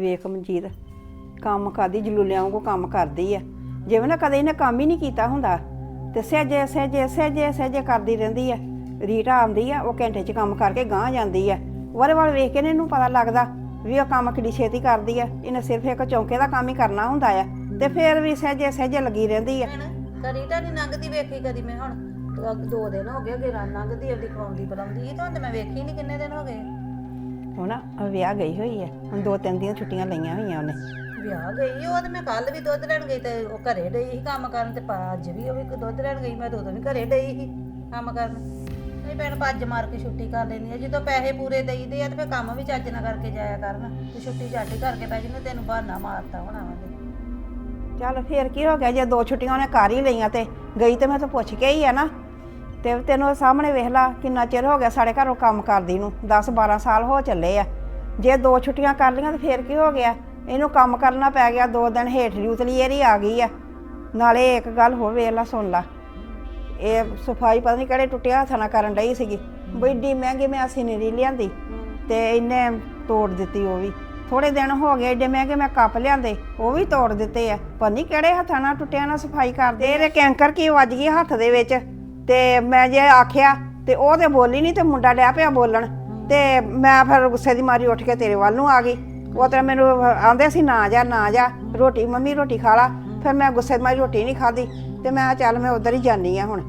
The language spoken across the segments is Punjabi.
ਵੇਖ ਮਨਜੀਤ, ਕੰਮ ਕਰਦੀ ਜਲੂਲਿਆਂ ਵਾਂਗੂ ਕੰਮ ਕਰਦੀ ਆ। ਜਿਵੇਂ ਨਾ ਕਦੇ ਇਹਨੇ ਕੰਮ ਹੀ ਨਹੀਂ ਕੀਤਾ ਹੁੰਦਾ, ਤੇ ਸਹਿਜੇ ਸਹਿਜੇ ਸਹਿਜੇ ਸਹਿਜੇ ਕਰਦੀ ਰਹਿੰਦੀ ਆ। ਰੀਟਾ ਆਉਂਦੀ ਆ, ਉਹ ਘੰਟੇ 'ਚ ਕੰਮ ਕਰਕੇ ਗਾਂਹ ਜਾਂਦੀ ਆ। ਉਹਦੇ ਵੱਲ ਵੇਖ ਕੇ ਇਹਨੂੰ ਪਤਾ ਲੱਗਦਾ ਵੀ ਉਹ ਕੰਮ ਕਿੱਡੀ ਛੇਤੀ ਕਰਦੀ ਆ। ਇਹਨੇ ਸਿਰਫ ਇੱਕ ਚੌਂਕੇ ਦਾ ਕੰਮ ਹੀ ਕਰਨਾ ਹੁੰਦਾ ਆ, ਤੇ ਫਿਰ ਵੀ ਸਹਿਜੇ ਸਹਿਜੇ ਲੱਗੀ ਰਹਿੰਦੀ ਆ। ਕਦੀ ਤਾਂ ਨਹੀਂ ਲੰਘਦੀ ਵੇਖੀ ਕਦੀ ਮੈਂ ਹੁਣ। ਦੋ- ਦਿਨ ਹੋ ਗਏ ਗੇਰਾਂ ਲੰਘਦੀ ਉਹਦੀ ਖਵਾਉਂਦੀ ਬੁਲਾਉਂਦੀ ਤਾਂ ਮੈਂ ਵੇਖੀ ਨਹੀਂ ਕਿੰਨੇ ਦਿਨ ਹੋ ਗਏ। ਹੁਣ ਆ ਵਿਆਹ ਗਈ ਹੋਈ ਆ। ਹੁਣ ਦੋ ਤਿੰਨ ਦੀਆਂ ਛੁੱਟੀਆਂ ਲਈਆਂ ਹੋਈਆਂ ਉਹਨੇ। ਵਿਆਹ ਗਈ ਉਹ ਤੇ ਮੈਂ ਕੱਲ ਵੀ ਦੁੱਧ ਲੈਣ ਗਈ ਤੇ ਉਹ ਘਰੇ ਡਈ ਸੀ ਕੰਮ ਕਰਨ ਤੇ ਪਾ- ਅੱਜ ਵੀ ਉਹ ਵੀ ਦੁੱਧ ਲੈਣ ਗਈ ਮੈਂ ਤਾਂ ਉਦੋਂ ਵੀ ਘਰੇ ਡਈ ਸੀ ਕੰਮ ਕਰਨ। ਨਹੀਂ ਭੈਣ ਪੱਜ ਮਾਰ ਕੇ ਛੁੱਟੀ ਕਰ ਲੈਣੀ ਆ ਜਦੋਂ ਪੈਸੇ ਪੂਰੇ ਦੇਈਦੇ ਆ ਤੇ ਫਿਰ ਕੰਮ ਵੀ ਚੱਜ ਨਾਲ ਕਰਕੇ ਜਾਇਆ ਕਰਨ। ਤੇ ਛੁੱਟੀ ਝੱਟ ਹੀ ਕਰਕੇ ਪੈ ਜਿੰਨੇ ਤੈਨੂੰ ਬਹਾਨਾ ਮਾਰਤਾ ਹੋਣਾ ਵਾ ਤੇ। ਚੱਲ ਫੇਰ ਕੀ ਹੋ ਗਿਆ? ਜੇ ਦੋ ਛੁੱਟੀਆਂ ਉਹਨੇ ਕਰ ਹੀ ਲਈਆਂ ਤੇ ਗਈ ਤੇ ਮੈਂ ਤਾਂ ਪੁੱਛ ਕੇ ਹੀ ਆ ਨਾ। ਤੇ ਤੈਨੂੰ ਸਾਹਮਣੇ ਵੇਖ ਲਾ, ਕਿੰਨਾ ਚਿਰ ਹੋ ਗਿਆ ਸਾਡੇ ਘਰੋਂ ਕੰਮ ਕਰਦੀ ਨੂੰ। 10 12 ਸਾਲ ਹੋ ਚੱਲੇ ਆ। ਜੇ ਦੋ ਛੁੱਟੀਆਂ ਕਰ ਲਈਆਂ ਤੇ ਫੇਰ ਕੀ ਹੋ ਗਿਆ? ਇਹਨੂੰ ਕੰਮ ਕਰਨਾ ਪੈ ਗਿਆ, ਦੋ ਦਿਨ ਹੇਠਲੀ ਉਤਲੀ ਇਹਦੀ ਆ ਗਈ ਆ। ਨਾਲੇ ਇੱਕ ਗੱਲ ਹੋਰ ਵੇਖ ਲਾ, ਸੁਣ ਲਾ। ਇਹ ਸਫ਼ਾਈ ਪਤਾ ਨਹੀਂ ਕਿਹੜੇ ਟੁੱਟਿਆ ਹੱਥਾਂ ਨਾਲ ਕਰਨ ਡਈ ਸੀਗੀ। ਬੜੀ ਮਹਿੰਗੀ ਮੈਂ ਅਸੀਂ ਨਹੀਂ ਲਿਆਂਦੀ ਤੇ ਇਹਨੇ ਤੋੜ ਦਿੱਤੀ ਉਹ ਵੀ। ਥੋੜੇ ਦਿਨ ਹੋ ਗਏ ਏਡੇ ਮਹਿੰਗੇ ਮੈਂ ਕੱਪ ਲਿਆਂਦੇ, ਉਹ ਵੀ ਤੋੜ ਦਿੱਤੇ ਆ। ਪਰ ਨਹੀਂ ਕਿਹੜੇ ਹੱਥਾਂ ਨਾਲ ਟੁੱਟਿਆ ਨਾਲ ਸਫ਼ਾਈ ਕਰਦੇ ਇਹਦੇ ਕੈਂਕਰ ਕੀ ਵੱਜ ਗਈ ਹੱਥ ਦੇ ਵਿੱਚ? ਤੇ ਮੈਂ ਜੇ ਆਖਿਆ ਤੇ ਉਹ ਤੇ ਬੋਲੀ ਨਹੀਂ ਤੇ ਮੁੰਡਾ ਡਿਆ ਪਿਆ ਬੋਲਣ। ਤੇ ਮੈਂ ਫਿਰ ਗੁੱਸੇ ਦੀ ਮਾਰੀ ਉੱਠ ਕੇ ਤੇਰੇ ਵੱਲ ਨੂੰ ਆ ਗਈ। ਉਹ ਤਾਂ ਮੈਨੂੰ ਆਂਦੇ ਸੀ ਨਾ ਜਾ ਨਾ ਜਾ ਰੋਟੀ ਮੰਮੀ ਰੋਟੀ ਖਾ ਲਾ। ਫਿਰ ਮੈਂ ਗੁੱਸੇ ਦੀ ਮਾਰੀ ਰੋਟੀ ਨਹੀਂ ਖਾਦੀ ਤੇ ਮੈਂ ਕਿਹਾ ਚੱਲ ਮੈਂ ਉਧਰ ਹੀ ਜਾਨੀ ਆ ਹੁਣ।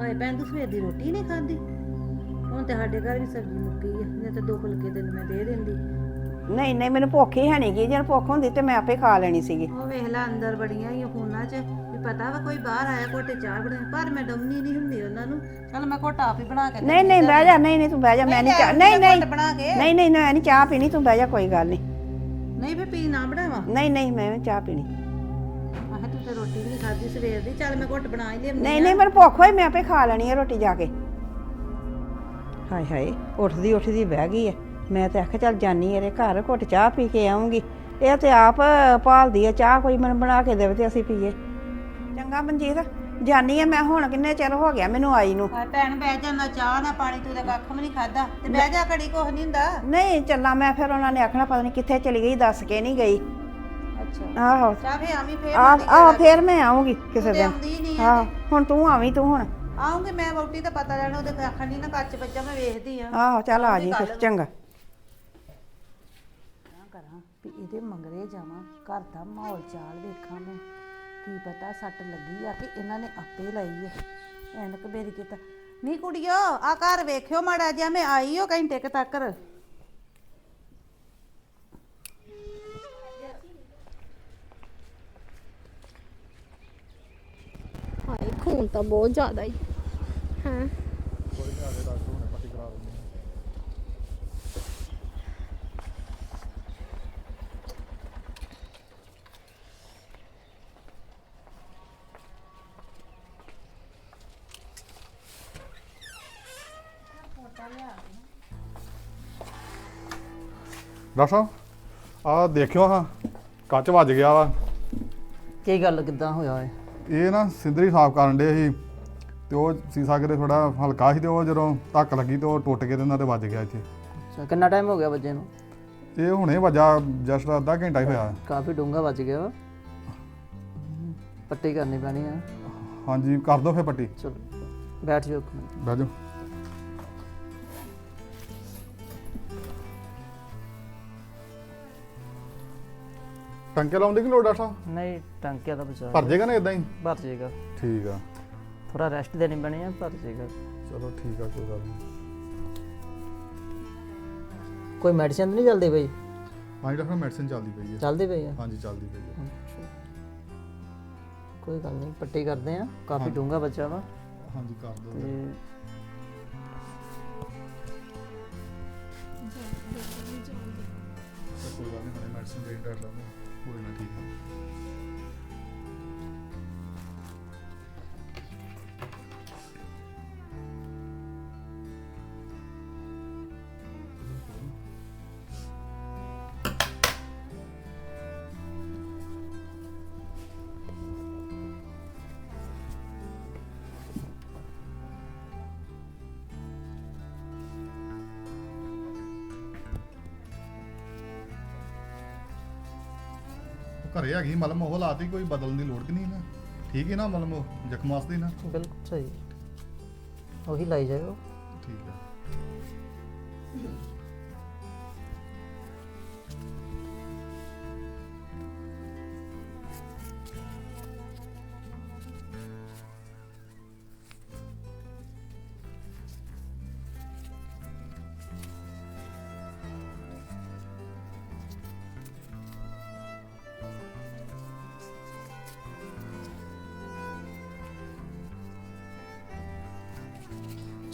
ਹਾਏ ਭੈਣ ਤੂੰ ਸਵੇਰ ਦੀ ਰੋਟੀ ਨਹੀਂ ਖਾਂਦੀ ਹੁਣ ਤੇ ਸਾਡੇ ਘਰ ਵੀ ਸਬਜ਼ੀ ਮੁੱਕੀ ਆ ਨਹੀਂ ਤਾਂ ਦੋ ਫੁਲਕੇ ਤੈਨੂੰ ਮੈਂ ਦੇ ਦਿੰਦੀ। ਨਹੀਂ ਨਹੀਂ ਮੈਨੂੰ ਭੁੱਖ ਹੀ ਹੈ ਨਹੀਂ ਗਈ ਜੇ ਭੁੱਖ ਹੁੰਦੀ ਤੇ ਮੈਂ ਆਪੇ ਖਾ ਲੈਣੀ ਸੀਗੀ। ਉਹ ਵੇਖ ਲੈ ਅੰਦਰ ਬੜੀਆਂ ਹੀ ਫੋਨਾਂ 'ਚ। ਵੀ ਪਤਾ ਵਾ ਕੋਈ ਬਾਹਰ ਆਇਆ ਘੋਟੇ ਚਾਹ ਬਣਾ ਪਰ ਮੈਂ ਡਮਨੀ ਨਹੀਂ ਹੁੰਦੀ ਉਹਨਾਂ ਨੂੰ। ਚਲ ਮੈਂ ਘੋਟਾ ਆਪ ਹੀ ਬਣਾ ਕੇ ਨਹੀਂ ਨਹੀਂ ਬਹਿ ਜਾ ਨਹੀਂ ਨਹੀਂ ਤੂੰ ਬਹਿ ਜਾ ਮੈਂ ਨਹੀਂ ਚਾਹ ਨਹੀਂ ਨਹੀਂ ਬਣਾ ਕੇ। ਨਹੀਂ ਨਹੀਂ ਮੈਂ ਨਹੀਂ ਚਾਹ ਪੀਣੀ ਤੂੰ ਬਹਿ ਜਾ ਕੋਈ ਗੱਲ ਨਹੀਂ। ਨਹੀਂ ਫੇ ਪੀ ਨਾ ਬਣਾਵਾ। ਨਹੀਂ ਨਹੀਂ ਮੈਂ ਨੀ ਚਾਹ ਪੀਣੀ। ਆਹ ਤੂੰ ਤੇ ਰੋਟੀ ਵੀ ਨਹੀਂ ਖਾਧੀ ਸਵੇਰ ਦੀ ਚੱਲ ਮੈਂ ਘੁੱਟ ਬਣਾ ਹੀ ਲਿਆਉਂਦੀ ਨਹੀਂ ਨਹੀਂ ਮੈਨੂੰ ਭੁੱਖ ਹੋਈ ਮੈਂ ਆਪੇ ਖਾ ਲੈਣੀ ਹੈ ਰੋਟੀ ਜਾ ਕੇ। ਹਾਏ ਹਾਏ ਉੱਠਦੀ ਉੱਠਦੀ ਬਹਿ ਗਈ ਹੈ ਮੈਂ ਤੇ ਆਖਿਆ ਚੱਲ ਜਾਨੀ ਇਹਦੇ ਘਰ ਘੁੱਟ ਚਾਹ ਪੀ ਕੇ ਆਉਂਗੀ ਇਹ ਤੇ ਆਪ ਭਾਲਦੀ ਹੈ ਚਾਹ ਕੋਈ ਮੈਨੂੰ ਬਣਾ ਕੇ ਦੇਵੇ ਤੇ ਅਸੀਂ ਪੀਏ। ਚੰਗਾ ਮਨਜੀਤ ਜਾਨੀ ਹੈ ਮੈਂ ਹੁਣ ਕਿੰਨੇ ਚਿਰ ਹੋ ਗਿਆ ਮੈਨੂੰ ਆਈ ਨੂੰ। ਭੈਣ ਬਹਿ ਜਾ ਨਾ ਚਾਹ ਨਾ ਪਾਣੀ ਤੂੰ ਤਾਂ ਕੱਖ ਵੀ ਨਹੀਂ ਖਾਦਾ ਤੇ ਬਹਿ ਜਾ ਘੜੀ ਕੁਛ ਨਹੀਂ ਹੁੰਦਾ। ਨਹੀਂ ਚੱਲਾਂ ਮੈਂ ਫਿਰ ਉਹਨਾਂ ਨੇ ਆਖਣਾ ਪਤਾ ਨਹੀਂ ਕਿੱਥੇ ਚਲੀ ਗਈ ਦੱਸ ਕੇ ਨਹੀਂ ਗਈ। ਅੱਛਾ। ਆਹੋ। ਚਾਹ ਫੇ ਆਵੀਂ ਫੇਰ ਆ ਆ ਫੇਰ ਮੈਂ ਆਉਂਗੀ ਕਿਸੇ ਦਿਨ। ਆਉਂਦੀ ਨਹੀਂ ਹਾਂ ਹੁਣ ਤੂੰ ਆਵੀਂ ਤੂੰ ਹੁਣ। ਆਉਂਗੀ ਮੈਂ ਵੋਟੀ ਦਾ ਪਤਾ ਲੈਣਾ ਉਹਦੇ ਆਖਣ ਨਹੀਂ ਨਾ ਕੱਚ ਬੱਜਾ ਮੈਂ ਵੇਖਦੀ ਆ। ਆਹੋ ਚੱਲ ਆ ਜੀ ਫਿਰ ਚੰਗਾ। ਕਰਾਂ ਵੀ ਇਹਦੇ ਮੰਗਰੇ ਜਾਵਾਂ ਘਰ ਦਾ ਮਾਹੌਲ ਚਾਲ ਵੇਖਾਂ ਮੈਂ। ਕੀ ਪਤਾ ਸੱਟ ਲੱਗੀ ਆ ਕਿ ਇਹਨਾਂ ਨੇ ਆਪੇ ਲਾਈ ਹੈ ਐਨਕ ਬੇਰੀ ਕੀਤਾ। ਨਹੀਂ ਕੁੜੀਓ ਆ ਘਰ ਵੇਖਿਓ ਮਾੜਾ ਜਿਹਾ ਮੈਂ ਆਈ ਓ ਘੰਟੇ ਕੁ ਤੱਕ। ਹਾਏ ਖੂਨ ਤਾਂ ਬਹੁਤ ਜ਼ਿਆਦਾ ਹੀ। ਹਾਂ? ਡਾਕਟਰ ਸਾਹਿਬ ਆ ਦੇਖਿਓ ਹਾਂ ਕੱਚ ਵੱਜ ਗਿਆ ਵਾ। ਕੀ ਗੱਲ ਕਿੱਦਾਂ ਹੋਇਆ ਏ? ਇਹ ਨਾ ਸਿੰਦਰੀ ਸਾਫ਼ ਕਰਨ ਦੇ ਸੀ ਤੇ ਉਹ ਸੀਸਾ ਕਿਤੇ ਥੋੜਾ ਹਲਕਾ ਸੀ ਤੇ ਉਹ ਜਦੋਂ ਧੱਕ ਲੱਗੀ ਤੇ ਉਹ ਟੁੱਟ ਕੇ ਤੇ ਇਹਨਾਂ ਤੇ ਵੱਜ ਗਿਆ ਇੱਥੇ। ਅੱਛਾ ਕਿੰਨਾ ਟਾਈਮ ਹੋ ਗਿਆ ਬੱਜੇ ਨੂੰ? ਇਹ ਹੁਣੇ ਵੱਜਾ ਜਸਟ ਅੱਧਾ ਘੰਟਾ ਹੀ ਹੋਇਆ। ਕਾਫੀ ਡੂੰਘਾ ਵੱਜ ਗਿਆ ਵਾ। ਪੱਟੀ ਕਰਨੀ ਪੈਣੀ ਆ। ਹਾਂਜੀ ਕਰ ਦੋ ਫੇ ਪੱਟੀ। ਚਲੋ ਬੈਠ ਜਾਓ ਬਹਿ ਜਾਓ। ਟੰਕੇ ਲਾਉਣ ਦੀ ਕਿ ਲੋੜ ਡਾਕਟਰ ਸਾਹਿਬ ਨਹੀਂ ਟੰਕਿਆ ਦਾ ਬਚਾ ਭਰ ਜਾਏਗਾ ਨਾ ਇਦਾਂ ਹੀ? ਭਰ ਜਾਏਗਾ ਠੀਕ ਆ। ਥੋੜਾ ਰੈਸਟ ਦੇਣੀ ਪੈਣੀ ਆ ਭਰ ਜਾਏਗਾ ਚਲੋ ਠੀਕ ਆ ਕੋਈ ਗੱਲ ਨਹੀਂ ਕੋਈ ਮੈਡੀਸਿਨ ਨਹੀਂ ਚੱਲਦੀ ਪਈ? ਹਾਂਜੀ ਡਾਕਟਰ ਮੈਡੀਸਿਨ ਚੱਲਦੀ ਪਈ ਹੈ ਚੱਲਦੀ ਪਈ ਆ? ਹਾਂਜੀ ਚੱਲਦੀ ਪਈ ਹੈ ਅੱਛਾ। ਕੋਈ ਗੱਲ ਨਹੀਂ ਪੱਟੀ ਕਰਦੇ ਆ। ਕਾਫੀ ਡੂੰਘਾ ਬੱਚਾ ਵਾ। ਹਾਂਜੀ ਕਰ ਦੋ। ਤੇ ਕੋਈ ਗੱਲ ਨਹੀਂ ਮੈਡੀਸਿਨ ਦੇ ਡਾਕਟਰ ਸਾਹਿਬ ਨੂੰ। ਕੋਈ ਨਾ ਠੀਕ ਆ ਘਰੇ ਹੈਗੀ ਮਲਮ ਉਹ ਲਾਤੀ ਕੋਈ ਬਦਲਣ ਦੀ ਲੋੜ ਕਿ ਨਹੀਂ ਨਾ? ਠੀਕ ਹੈ ਨਾ ਮਲਮ ਉਹ ਜ਼ਖਮ ਵਾਸਤੇ ਨਾ? ਬਿਲਕੁਲ ਸਹੀ। ਉਹੀ ਲਾਈ ਜਾਇਓ। ਠੀਕ ਹੈ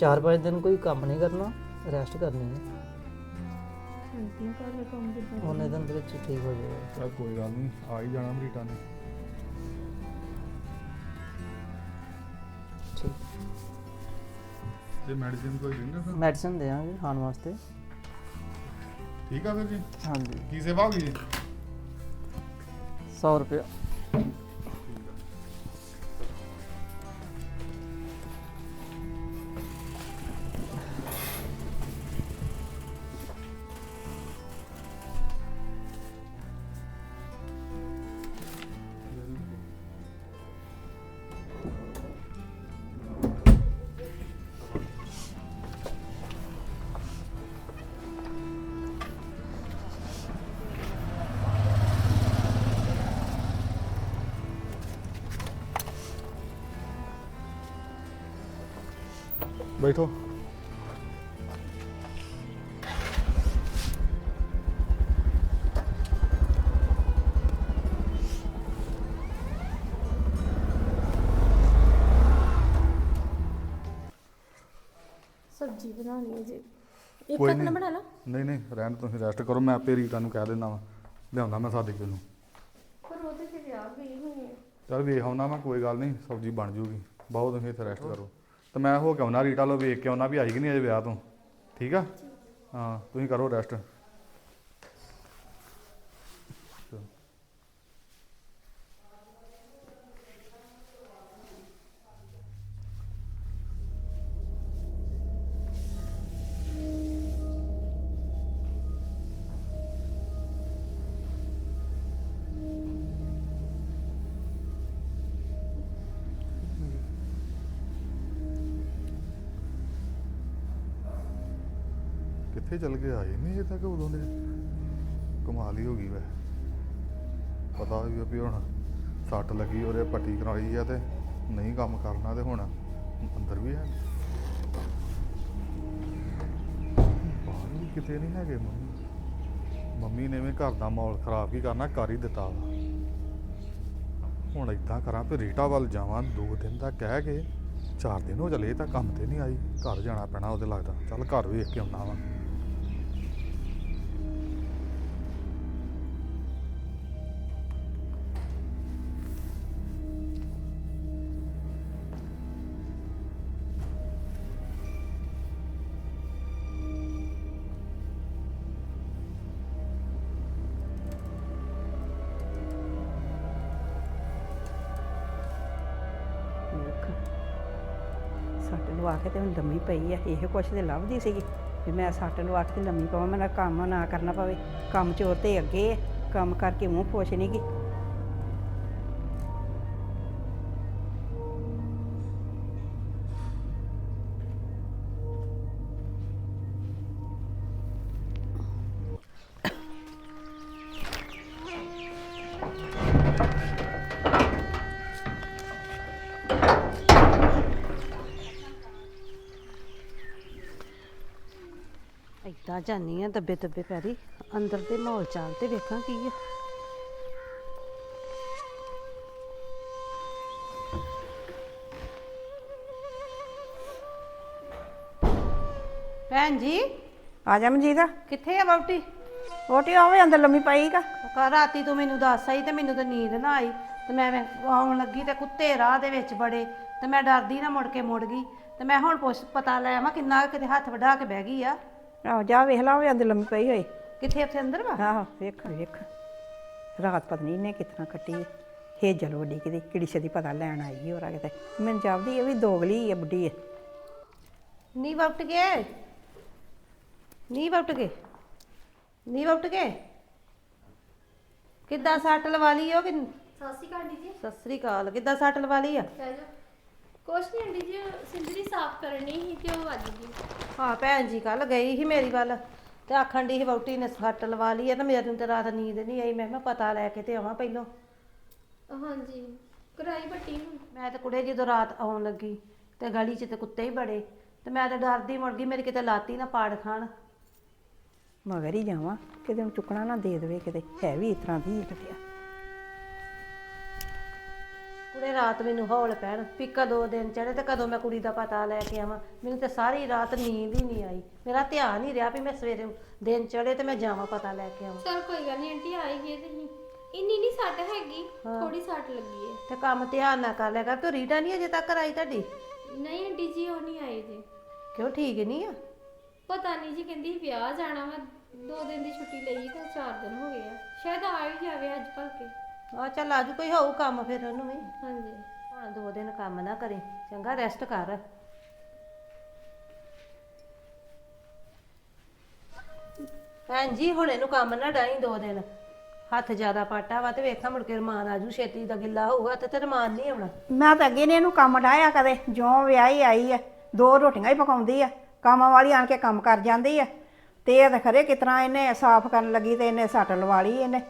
ਚਾਰ ਪੰਜ ਦਿਨ ਕੋਈ ਕੰਮ ਨਹੀਂ ਕਰਨਾ ਰੈਸਟ ਕਰਨੀ ਹੈ। ਉਹਨੇ ਦਿਨ ਦੇ ਵਿੱਚ ਠੀਕ ਹੋ ਜਾਏਗਾ। ਚਲ ਕੋਈ ਗੱਲ ਨਹੀਂ ਆ ਹੀ ਜਾਣਾ ਮਰੀਟਾਂ ਨੇ। ਠੀਕ। ਤੇ ਮੈਡੀਸਿਨ ਕੋਈ ਦਿੰਦੇ ਫਿਰ? ਮੈਡੀਸਨ ਦੇਵਾਂਗੇ ਖਾਣ ਵਾਸਤੇ। ਠੀਕ ਆ ਫਿਰ ਜੀ? ਹਾਂਜੀ। ਕੀ ਸੇਵਾ ਹੋ ਗਈ ਜੀ? 100 ਰੁਪਏ ਬੈਠੋ। ਸਬਜ਼ੀ ਬਣਾਉਣੀ ਹੈ ਜੀ। ਇੱਕ ਕੋਈ ਨਾ ਨਹੀਂ। ਬਣਾ ਲਾ। ਨਹੀਂ ਨਹੀਂ ਰਹਿਣ ਤੁਸੀਂ ਰੈਸਟ ਕਰੋ ਮੈਂ ਆਪੇ ਰੀਟਾ ਨੂੰ ਕਹਿ ਦਿੰਦਾ ਵਾ। ਲਿਆਉਂਦਾ ਮੈਂ ਸਾਦੇ ਨੂੰ ਪਰ ਉਹਦੇ ਤੇ ਵਿਆਹ ਗਈ ਹੋਈ ਹੈ ਚਲ ਵੇਖ ਆਉਣਾ ਮੈਂ ਕੋਈ ਗੱਲ ਨਹੀਂ ਸਬਜ਼ੀ ਬਣ ਜੂਗੀ। ਬਹੁਤ ਤੁਸੀਂ ਇੱਥੇ ਰੈਸਟ ਕਰੋ। ਤੇ ਮੈਂ ਹੋ ਕੇ ਆਉਣਾ, ਰੀਟਾ ਲੋ ਵੇਖ ਕੇ ਆਉਣਾ ਵੀ ਆਈ ਕਿ ਨਹੀਂ ਅਜੇ ਵਿਆਹ ਤੋਂ। ਠੀਕ ਆ? ਹਾਂ, ਤੁਸੀਂ ਕਰੋ ਰੈਸਟ ਕਿੱਥੇ ਚਲ ਗਏ ਆਏ ਨਹੀਂ ਇਹ ਤੱਕ ਉਦੋਂ ਦੇ। ਕਮਾਲ ਹੀ ਹੋ ਗਈ ਵੈ ਪਤਾ ਵੀ ਆ ਵੀ ਹੁਣ ਸੱਟ ਲੱਗੀ, ਉਹਦੇ ਪੱਟੀ ਕਰਾਈ ਆ ਤੇ ਨਹੀਂ ਕੰਮ ਕਰਨਾ ਤੇ ਹੁਣ ਅੰਦਰ ਵੀ ਹੈ ਬਾਹਰ ਵੀ ਕਿਤੇ ਨਹੀਂ ਹੈਗੇ ਮੰਮੀ। ਮੰਮੀ ਨੇ ਵੀ ਘਰ ਦਾ ਮਾਹੌਲ ਖਰਾਬ ਹੀ ਕਰਨਾ, ਕਰ ਹੀ ਦਿੱਤਾ ਵਾ। ਹੁਣ ਇਦਾਂ ਕਰਾਂ ਵੀ ਰੀਟਾ ਵੱਲ ਜਾਵਾਂ, ਦੋ ਦਿਨ ਦਾ ਕਹਿ ਕੇ, ਚਾਰ ਦਿਨ ਹੋ ਚਲੇ ਤਾਂ ਕੰਮ ਤੇ ਨਹੀਂ ਆਈ। ਘਰ ਜਾਣਾ ਪੈਣਾ ਉਹਦੇ ਲੱਗਦਾ। ਚੱਲ ਘਰ ਵੇਖ ਕੇ ਆਉਣਾ ਵਾ। ਲਵਾ ਕੇ ਤੇ ਹੁਣ ਲੰਮੀ ਪਈ ਆ ਇਹ ਕੁਛ ਤੇ ਲੱਭਦੀ ਸੀਗੀ ਵੀ ਮੈਂ ਸੱਟ ਲਵਾ ਕੇ ਤੇ ਲੰਮੀ ਪਵਾਂ ਮੇਰਾ ਕੰਮ ਨਾ ਕਰਨਾ ਪਵੇ। ਕੰਮ ਚੋਰ ਤੇ ਅੱਗੇ ਆ, ਕੰਮ ਕਰਕੇ ਮੂੰਹ ਖੁਸ਼ ਨਹੀਂ ਗੀ। ਏਦਾਂ ਜਾਨੀ ਆ ਦੱਬੇ ਦੱਬੇ ਪੈਰੀ। ਅੰਦਰ ਦੇ ਮਾਹੌਲ ਚਾਲ ਤੇ ਵੇਖਾਂ ਕੀ ਆ। ਭੈਣ ਜੀ ਆ ਜਾ ਮਨਜੀਤ। ਕਿੱਥੇ ਆ ਬੌਟੀ ਰੋਟੀ ਆਵੇ ਅੰਦਰ ਲੰਮੀ ਪਈ ਕਾ ਰਾਤੀ ਤੂੰ ਮੈਨੂੰ ਦੱਸ ਆਈ ਤੇ ਮੈਨੂੰ ਤਾਂ ਨੀਂਦ ਨਾ ਆਈ। ਤੇ ਮੈਂ ਆਉਣ ਲੱਗੀ ਤੇ ਕੁੱਤੇ ਰਾਹ ਦੇ ਵਿੱਚ ਬੜੇ। ਤੇ ਮੈਂ ਡਰਦੀ ਨਾ ਮੁੜ ਕੇ ਮੁੜ ਗਈ। ਤੇ ਮੈਂ ਹੁਣ ਪੁੱਛ ਪਤਾ ਲੈ ਆਵਾਂ ਕਿੰਨਾ ਕੁ ਕਿਤੇ ਹੱਥ ਵਢਾ ਕੇ ਬਹਿ ਗਈ ਆ। ਆਹੋ ਜਾ ਵੇਖ ਲਾ ਹੋਵੇ ਅੰਦਰ ਲੰਮੀ ਪਈ ਹੋਈ। ਕਿੱਥੇ ਉੱਥੇ ਅੰਦਰ ਵਾ? ਆਹੋ ਵੇਖ ਵੇਖ। ਰਾਤ ਪਤਾ ਨਹੀਂ ਇਹਨੇ ਕਿਤਨਾ ਕੱਟੀ ਹੈ। ਹੇਜਲ ਵੱਡੀ ਕਿਤੇ ਕਿਹੜੀ ਛੇਤੀ ਪਤਾ ਲੈਣ ਆਈ ਹੋਰਾ ਕਿਤੇ। ਮੈਨੂੰ ਜਾਪਦੀ ਇਹ ਵੀ ਦੋਗਲੀ ਹੈ ਬੁੱਢੀ ਹੈ ਨੀ ਵਪਟ ਗਏ ਨੀ ਵਪਟ ਗਏ ਨੀ ਵਪਟ ਗਏ ਕਿੱਦਾਂ ਸੱਟ ਲਵਾ ਲਈ ਉਹ ਕਿ ਸਤਿ ਸ਼੍ਰੀ ਅਕਾਲ ਜੀ। ਸਤਿ ਸ੍ਰੀ ਅਕਾਲ ਕਿੱਦਾਂ ਸੱਟ ਲਵਾ ਲਈ ਆ? ਕਹਿ ਜਾ ਕੁਛ ਨਹੀਂ ਆਂਟੀ ਜੀ ਸਿੰਦਰੀ ਸਾਫ਼ ਕਰਨੀ ਸੀ ਤੇ ਉਹ ਵੱਜ ਗਈ। ਹਾਂ ਭੈਣ ਜੀ ਕੱਲ ਗਈ ਸੀ ਮੇਰੀ ਵੱਲ ਤੇ ਆਖਣ ਦੀ ਸੀ ਵਹੁਟੀ ਨੇ ਸੱਟ ਲਵਾ ਲਈ ਆ ਤੇ ਮੇਰੇ ਨੂੰ ਤੇ ਰਾਤ ਨੀਂਦ ਨਹੀਂ ਆਈ। ਮੈਂ ਕਿਹਾ ਪਤਾ ਲੈ ਕੇ ਤੇ ਆਵਾਂ ਪਹਿਲੋਂ। ਹਾਂਜੀ ਕਰਾਈ ਬੱਟੀ ਹੁਣ। ਮੈਂ ਤੇ ਕੁੜੇ ਜਦੋਂ ਰਾਤ ਆਉਣ ਲੱਗੀ ਤੇ ਗਲੀ 'ਚ ਤੇ ਕੁੱਤੇ ਹੀ ਬੜੇ ਤੇ ਮੈਂ ਤੇ ਡਰਦੀ ਮੁੜ ਗਈ ਮੇਰੀ ਕਿਤੇ ਲਾਤੀ ਨਾ ਪਾੜ ਖਾਣ। ਮਗਰ ਹੀ ਜਾਵਾਂ ਕਿਤੇ ਨੂੰ ਚੁੱਕਣਾ ਨਾ ਦੇ ਦੇਵੇ ਕਿਤੇ ਹੈ ਵੀ ਇਸ ਤਰ੍ਹਾਂ ਦੀ ਹੀ ਕਿਤੇ ਕੁੜੇ ਰਾਤ ਮੈਨੂੰ ਹੌਲ ਪੈਣ ਵੀ ਕਦੋਂ ਦਿਨ ਚੜੇ ਤੇ ਕਦੋਂ ਮੈਂ ਕੁੜੀ ਦਾ ਪਤਾ ਲੈ ਕੇ ਆਵਾਂ। ਮੈਨੂੰ ਤੇ ਸਾਰੀ ਰਾਤ ਨੀਂਦ ਹੀ ਨਹੀਂ ਆਈ। ਮੇਰਾ ਧਿਆਨ ਹੀ ਰਿਹਾ ਵੀ ਮੈਂ ਸਵੇਰੇ ਦਿਨ ਚੜੇ ਤੇ ਮੈਂ ਜਾਵਾਂ ਪਤਾ ਲੈ ਕੇ ਆਵਾਂ। ਚਲ ਕੋਈ ਗੱਲ ਨਹੀਂ ਆਂਟੀ ਆਈ ਗਈ ਤੇ ਹੀ ਇੰਨੀ ਨਹੀਂ ਸੱਟ ਹੈਗੀ ਥੋੜੀ ਸੱਟ ਲੱਗੀ ਹੈ ਤੇ ਕੰਮ ਧਿਆਨ ਨਾਲ ਕਰ ਲਿਆ ਕਰ ਤੂੰ ਰੀਟਾ ਨਹੀਂ ਅਜੇ ਤੱਕ ਆਈ ਤੁਹਾਡੀ? ਨਹੀਂ ਆਂਟੀ ਜੀ ਉਹ ਨਹੀਂ ਆਏ ਜੀ। ਕਿਉਂ ਠੀਕ ਨਹੀਂ ਆ? ਪਤਾ ਨਹੀਂ ਜੀ ਕਹਿੰਦੀ ਵਿਆਹ ਜਾਣਾ ਵਾ ਦੋ ਦਿਨ ਦੀ ਛੁੱਟੀ ਲਈ ਤੇ ਚਾਰ ਦਿਨ ਹੋ ਗਏ ਆ। ਸ਼ਾਇਦ ਆ ਵੀ ਜਾਵੇ ਅੱਜ ਭਲਕੇ। ਆ ਚੱਲ ਅੱਜ ਕੋਈ ਹੋਊ ਕੰਮ ਫਿਰ ਉਹਨੂੰ ਵੀ। ਹਾਂਜੀ। ਹੁਣ ਦੋ ਦਿਨ ਕੰਮ ਨਾ ਕਰੇ ਚੰਗਾ ਰੈਸਟ ਕਰ। ਭੈਣ ਜੀ ਹੁਣ ਇਹਨੂੰ ਕੰਮ ਨਾ ਡਾਈ ਦੋ ਦਿਨ। ਹੱਥ ਜ਼ਿਆਦਾ ਪਾਟਾ ਵਾ ਤੇ ਵੇਖਾਂ ਮੁੜ ਕੇ ਰਮਾਨ ਆਜੂ ਛੇਤੀ ਦਾ ਗਿੱਲਾ ਹੋਊਗਾ ਤੇ ਤੇ ਰਮਾਨ ਨਹੀਂ ਆਉਣਾ। ਮੈਂ ਤਾਂ ਅੱਗੇ ਨੇ ਇਹਨੂੰ ਕੰਮ ਡਾਇਆ ਕਦੇ ਜਿਉਂ ਵਿਆਹੀ ਆਈ ਆ ਦੋ ਰੋਟੀਆਂ ਹੀ ਪਕਾਉਂਦੀ ਆ ਕੰਮ ਵਾਲੀ ਆਣ ਕੇ ਕੰਮ ਕਰ ਜਾਂਦੀ ਆ। ਤੇ ਇਹ ਤਾਂ ਖਰੇ ਕਿਤਨਾ ਇਹਨੇ ਸਾਫ਼ ਕਰਨ ਲੱਗੀ ਤੇ ਇਹਨੇ ਸੱਟ ਲਵਾ ਲਈ ਇਹਨੇ।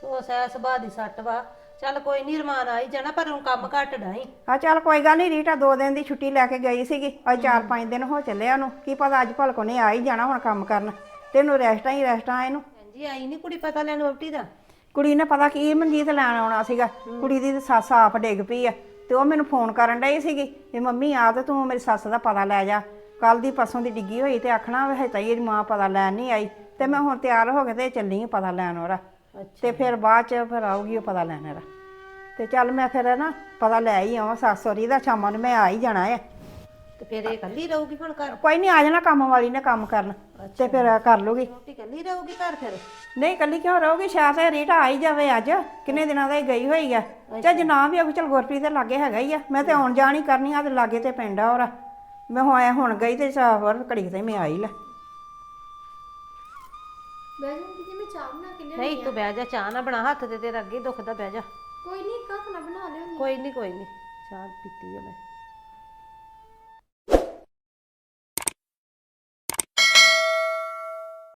ਤੂੰ ਸਹਿ ਸੁਭਾਅ ਦੀ ਸੱਟ ਵਾ। ਚੱਲ ਕੋਈ ਨਹੀਂ ਰਮਾਨ ਆਈ ਜਾਣਾ ਪਰ ਹੁਣ ਕੰਮ ਘੱਟ ਡਾਈ। ਆ ਚੱਲ ਕੋਈ ਗੱਲ ਨਹੀਂ ਰੀਟਾ ਦੋ ਦਿਨ ਦੀ ਛੁੱਟੀ ਲੈ ਕੇ ਗਈ ਸੀਗੀ। ਅੱਜ ਚਾਰ ਪੰਜ ਦਿਨ ਹੋ ਚੱਲੇ ਉਹਨੂੰ। ਕੀ ਪਤਾ ਅੱਜ ਭਲਕੋ ਨੇ ਆ ਹੀ ਜਾਣਾ ਹੁਣ ਕੰਮ ਕਰਨ। ਤੈਨੂੰ ਰੈਸਟਾਂ ਹੀ ਰੈਸਟਾਂ ਇਹਨੂੰ। ਭੈਣ ਜੀ ਆਈ ਨਹੀਂ ਕੁੜੀ ਪਤਾ ਲੈਣ ਵੋਟੀ ਦਾ? ਕੁੜੀ ਨੇ ਪਤਾ ਕੀ ਮਨਜੀਤ ਲੈਣ ਆਉਣਾ ਸੀਗਾ। ਕੁੜੀ ਦੀ ਤਾਂ ਸੱਸ ਆਪ ਡਿੱਗ ਪਈ ਆ। ਤੇ ਉਹ ਮੈਨੂੰ ਫੋਨ ਕਰਨ ਡਈ ਸੀਗੀ ਵੀ ਮੰਮੀ ਆ ਤੇ ਤੂੰ ਮੇਰੀ ਸੱਸ ਦਾ ਪਤਾ ਲੈ ਜਾ। ਕੱਲ ਦੀ ਪਰਸੋਂ ਦੀ ਡਿੱਗੀ ਹੋਈ ਤੇ ਆਖਣਾ ਵੀ ਹਜੇ ਤਾਈ ਇਹਦੀ ਮਾਂ ਪਤਾ ਲੈਣ ਨਹੀਂ ਆਈ। ਤੇ ਮੈਂ ਹੁਣ ਤਿਆਰ ਹੋ ਕੇ ਤੇ ਚੱਲੀ ਆ ਪਤਾ ਲੈਣ ਉਹਦਾ। ਤੇ ਫਿਰ ਬਾਅਦ ਚ ਫਿਰ ਆਊਗੀ ਉਹ ਪਤਾ ਲੈਣ ਉਹਦਾ ਤੇ ਚੱਲ ਮੈਂ ਫਿਰ ਨਾ ਪਤਾ ਲੈ ਹੀ ਆਵਾਂ ਸੱਸ ਸੋਰੀ ਦਾ ਸ਼ਾਮਾਂ ਨੂੰ ਮੈਂ ਆ ਹੀ ਜਾਣਾ ਆ। ਤੇ ਫਿਰ ਇਹ ਇਕੱਲੀ ਰਹੂਗੀ ਹੁਣ ਘਰ? ਕੋਈ ਨਹੀਂ ਆ ਜਾਣਾ ਕੰਮ ਵਾਲੀ ਨੇ ਕੰਮ ਕਰਨ ਤੇ ਫਿਰ ਕਰ ਲੂਗੀ। ਵੋਟੀ ਇਕੱਲੀ ਰਹੂਗੀ ਘਰ ਫਿਰ? ਨਹੀਂ ਕੱਲੀ ਕਿਉਂ ਰਹੋਗੀ? ਸ਼ਾਇਦ ਇਹ ਰੀਟਾ ਆ ਹੀ ਜਾਵੇ ਅੱਜ। ਕਿੰਨੇ ਦਿਨਾਂ ਦਾ ਹੀ ਗਈ ਹੋਈ ਆ। ਤੇ ਜੇ ਨਾ ਵੀ ਆਉਗੀ ਚਲ ਗੁਰਪ੍ਰੀਤ ਦੇ ਲਾਗੇ ਹੈਗਾ ਹੀ ਆ। ਮੈਂ ਤੇ ਆਉਣ ਜਾਣ ਹੀ ਕਰਨੀ ਆ ਤੇ ਲਾਗੇ ਤੇ ਪਿੰਡ ਆ ਔਰ ਮੈਂ ਹੋਇਆ ਹੁਣ ਗਈ ਤੇ ਹੋਰ ਘੜੀ ਤੇ ਮੈਂ ਆਈ ਲੈ। ਬਹਿ ਨਹੀਂ ਤੂੰ ਬਹਿ ਜਾ ਚਾਹ ਨਾ ਬਣਾ ਹੱਥ ਤੇ ਤੇਰਾ ਅੱਗੇ ਦੁਖਦਾ ਬਹਿ ਜਾ। ਕੋਈ ਨਹੀਂ ਕੱਖ ਨਾ ਬਣਾ ਲਿਓ ਕੋਈ ਨਹੀਂ ਕੋਈ ਨਹੀਂ ਚਾਹ ਪੀਤੀ ਆ ਮੈਂ।